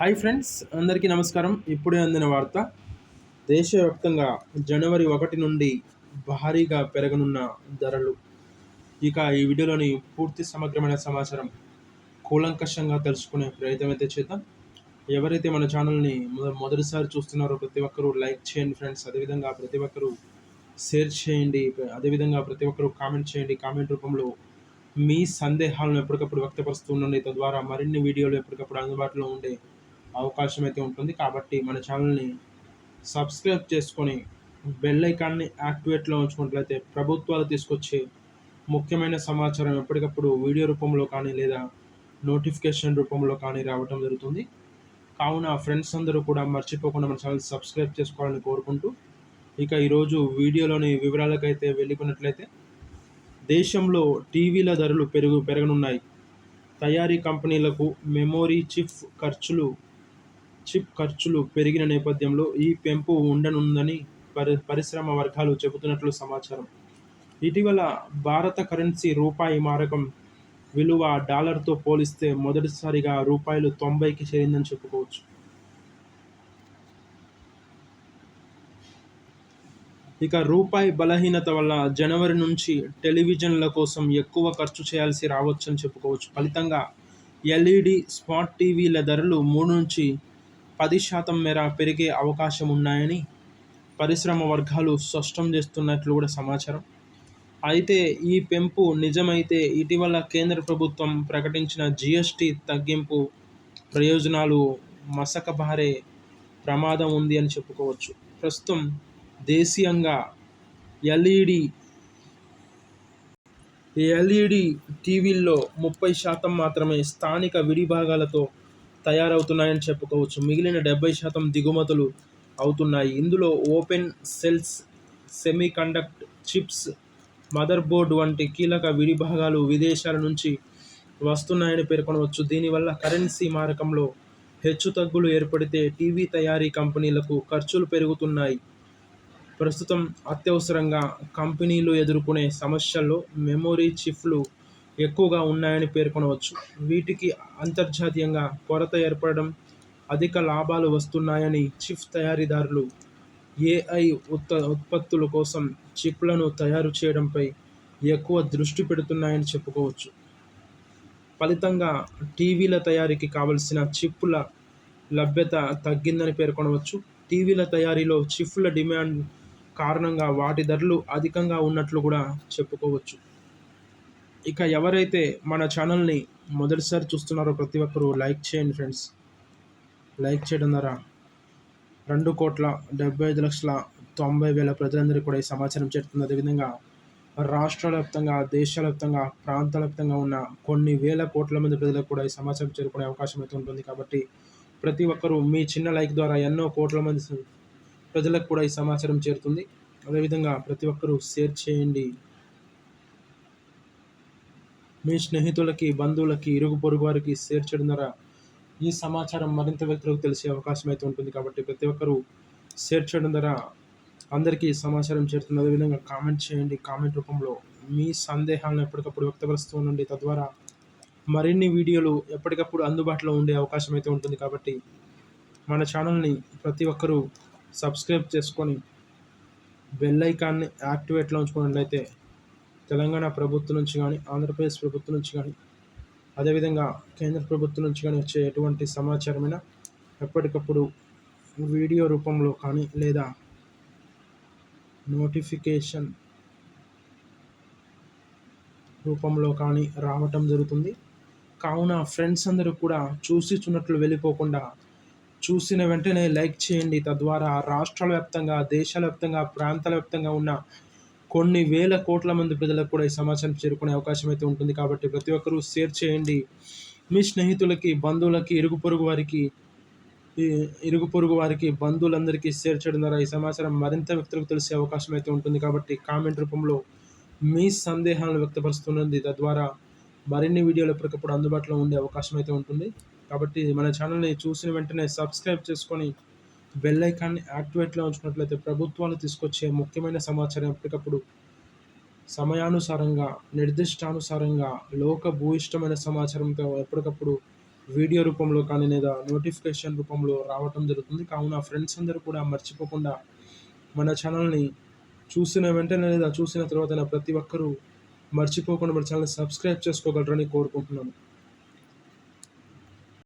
Hi friends అందరికీ నమస్కారం. ఇప్పుడే అందిన వార్త దేశవ్యాప్తంగా జనవరి ఒకటి నుండి భారీగా పెరగనున్న ధరలు. ఇక ఈ వీడియోలోని పూర్తి సమగ్రమైన సమాచారం కూలంకషంగా తెలుసుకునే ప్రయత్నం అయితే చేద్దాం. ఎవరైతే మన ఛానల్ని మొద- మొదటిసారి చూస్తున్నారో ప్రతి ఒక్కరూ లైక్ చేయండి ఫ్రెండ్స్. అదేవిధంగా ప్రతి ఒక్కరూ షేర్ చేయండి. అదేవిధంగా ప్రతి ఒక్కరూ కామెంట్ చేయండి. కామెంట్ రూపంలో మీ సందేహాలను ఎప్పటికప్పుడు వ్యక్తపరుస్తూ ఉండండి. తద్వారా మరిన్ని వీడియోలు ఎప్పటికప్పుడు అందుబాటులో ఉండే అవకాశం అయితే ఉంటుంది. కాబట్టి మన ఛానల్ని సబ్స్క్రైబ్ చేసుకొని బెల్ ఐకాన్ని యాక్టివేట్లో ఉంచుకున్నట్లయితే ప్రభుత్వాలు తీసుకొచ్చే ముఖ్యమైన సమాచారం ఎప్పటికప్పుడు వీడియో రూపంలో కానీ లేదా నోటిఫికేషన్ రూపంలో కానీ రావటం జరుగుతుంది. కావున ఫ్రెండ్స్ అందరూ కూడా మర్చిపోకుండా మన ఛానల్ సబ్స్క్రైబ్ చేసుకోవాలని కోరుకుంటూ ఇక ఈరోజు వీడియోలోని వివరాలకైతే వెళ్ళిపోయినట్లయితే దేశంలో టీవీల ధరలు పెరుగు పెరగనున్నాయి. తయారీ కంపెనీలకు మెమోరీ చిప్ ఖర్చులు చిప్ ఖర్చులు పెరిగిన నేపథ్యంలో ఈ పెంపు ఉండనుందని పరి పరిశ్రమ వర్గాలు చెబుతున్నట్లు సమాచారం. ఇటీవల భారత కరెన్సీ రూపాయి మారకం విలువ డాలర్తో పోలిస్తే మొదటిసారిగా రూపాయలు తొంభైకి చేరిందని చెప్పుకోవచ్చు. ఇక రూపాయి బలహీనత వల్ల జనవరి నుంచి టెలివిజన్ల కోసం ఎక్కువ ఖర్చు చేయాల్సి రావచ్చని చెప్పుకోవచ్చు. ఫలితంగా ఎల్ఈడి స్మార్ట్ టీవీల ధరలు మూడు నుంచి పది శాతం మేర పెరిగే అవకాశం ఉన్నాయని పరిశ్రమ వర్గాలు స్పష్టం చేస్తున్నట్లు కూడా సమాచారం. అయితే ఈ పెంపు నిజమైతే ఇటీవల కేంద్ర ప్రభుత్వం ప్రకటించిన జిఎస్టి తగ్గింపు ప్రయోజనాలు మసకబారే ప్రమాదం ఉంది అని చెప్పుకోవచ్చు. ప్రస్తుతం దేశీయంగా ఎల్ఈడి ఎల్ఈడి టీవీల్లో ముప్పై శాతం మాత్రమే స్థానిక విడిభాగాలతో తయారవుతున్నాయని చెప్పుకోవచ్చు. మిగిలిన డెబ్బై శాతం దిగుమతులు అవుతున్నాయి. ఇందులో open cells semi conduct chips mother board వంటి కీలక విడిభాగాలు విదేశాల నుంచి వస్తున్నాయని పేర్కొనవచ్చు. దీనివల్ల కరెన్సీ మారకంలో హెచ్చుతగ్గులు ఏర్పడితే టీవీ తయారీ కంపెనీలకు ఖర్చులు పెరుగుతున్నాయి. ప్రస్తుతం అత్యవసరంగా కంపెనీలు ఎదుర్కొనే సమస్యల్లో మెమొరీ చిప్లు ఎక్కువగా ఉన్నాయని పేర్కొనవచ్చు. వీటికి అంతర్జాతీయంగా కొరత ఏర్పడడం అధిక లాభాలు వస్తున్నాయని చిప్ తయారీదారులు ఏఐ ఉత్త ఉత్పత్తుల కోసం చిప్లను తయారు చేయడంపై ఎక్కువ దృష్టి పెడుతున్నాయని చెప్పుకోవచ్చు. ఫలితంగా టీవీల తయారీకి కావలసిన చిప్పుల లభ్యత తగ్గిందని పేర్కొనవచ్చు. టీవీల తయారీలో చిప్ల డిమాండ్ కారణంగా వాటి ధరలు అధికంగా ఉన్నట్లు కూడా చెప్పుకోవచ్చు. ఇక ఎవరైతే మన ఛానల్ని మొదటిసారి చూస్తున్నారో ప్రతి ఒక్కరూ లైక్ చేయండి ఫ్రెండ్స్. లైక్ చేయడం ద్వారా రెండు కోట్ల డెబ్బై ఐదు లక్షల తొంభై వేల ప్రజలందరికీ కూడా ఈ సమాచారం చేరుతుంది. అదేవిధంగా రాష్ట్రాల వ్యాప్తంగా దేశాల వ్యాప్తంగా ప్రాంతాల వ్యాప్తంగా ఉన్న కొన్ని వేల కోట్ల మంది ప్రజలకు కూడా ఈ సమాచారం చేరుకునే అవకాశం అయితే ఉంటుంది. కాబట్టి ప్రతి ఒక్కరూ మీ చిన్న లైక్ ద్వారా ఎన్నో కోట్ల మంది ప్రజలకు కూడా ఈ సమాచారం చేరుతుంది. అదేవిధంగా ప్రతి ఒక్కరూ షేర్ చేయండి. మీ స్నేహితులకి బంధువులకి ఇరుగు పొరుగు వారికి షేర్ చేయడం ద్వారా ఈ సమాచారం మరింత వ్యక్తులకు తెలిసే అవకాశం అయితే ఉంటుంది కాబట్టి ప్రతి ఒక్కరూ షేర్ చేయడం ద్వారా అందరికీ సమాచారం చేరుతుంది. అదేవిధంగా కామెంట్ చేయండి. కామెంట్ రూపంలో మీ సందేహాలను ఎప్పటికప్పుడు వ్యక్తపరుస్తూ ఉండండి. తద్వారా మరిన్ని వీడియోలు ఎప్పటికప్పుడు అందుబాటులో ఉండే అవకాశం అయితే ఉంటుంది కాబట్టి మన ఛానల్ని ప్రతి ఒక్కరూ సబ్స్క్రైబ్ చేసుకొని బెల్ ఐకాన్ని యాక్టివేట్లో ఉంచుకున్నట్లయితే తెలంగాణ ప్రభుత్వం నుంచి కానీ ఆంధ్రప్రదేశ్ ప్రభుత్వం నుంచి కానీ అదేవిధంగా కేంద్ర ప్రభుత్వం నుంచి కానీ వచ్చే ఎటువంటి సమాచారమైనా ఎప్పటికప్పుడు వీడియో రూపంలో కానీ లేదా నోటిఫికేషన్ రూపంలో కానీ రావటం జరుగుతుంది. కావున ఫ్రెండ్స్ అందరూ కూడా చూసి చున్నట్లు వెళ్ళిపోకుండా చూసిన వెంటనే లైక్ చేయండి. తద్వారా రాష్ట్రాల వ్యాప్తంగా దేశాల వ్యాప్తంగా ప్రాంతాల వ్యాప్తంగా ఉన్న కొన్ని వేల కోట్ల మంది ప్రజలకు కూడా ఈ సమాచారం చేరుకునే అవకాశం అయితే ఉంటుంది. కాబట్టి ప్రతి ఒక్కరూ షేర్ చేయండి. మీ స్నేహితులకి బంధువులకి ఇరుగు పొరుగు వారికి ఇరుగు పొరుగు వారికి బంధువులందరికీ షేర్ చేయడం ద్వారా ఈ సమాచారం మరింత వ్యక్తులకు తెలిసే అవకాశం అయితే ఉంటుంది. కాబట్టి కామెంట్ రూపంలో మీ సందేహాలను వ్యక్తపరుస్తున్నది. తద్వారా మరిన్ని వీడియోలు ఎప్పటికప్పుడు అందుబాటులో ఉండే అవకాశం అయితే ఉంటుంది. కాబట్టి మన ఛానల్ని చూసిన వెంటనే సబ్స్క్రైబ్ చేసుకొని బెల్ ఐకాన్ని యాక్టివేట్లో ఉంచుకున్నట్లయితే ప్రభుత్వాలు తీసుకొచ్చే ముఖ్యమైన సమాచారం ఎప్పటికప్పుడు? సమయానుసారంగా నిర్దిష్టానుసారంగా లోక భూయిష్టమైన సమాచారంతో ఎప్పటికప్పుడు వీడియో రూపంలో కానీ లేదా నోటిఫికేషన్ రూపంలో రావటం జరుగుతుంది. కావున ఫ్రెండ్స్ అందరూ కూడా మర్చిపోకుండా మన ఛానల్ని చూసిన వెంటనే లేదా చూసిన తర్వాత ప్రతి ఒక్కరూ మర్చిపోకుండా మన ఛానల్ని సబ్స్క్రైబ్ చేసుకోగలరని కోరుకుంటున్నాను.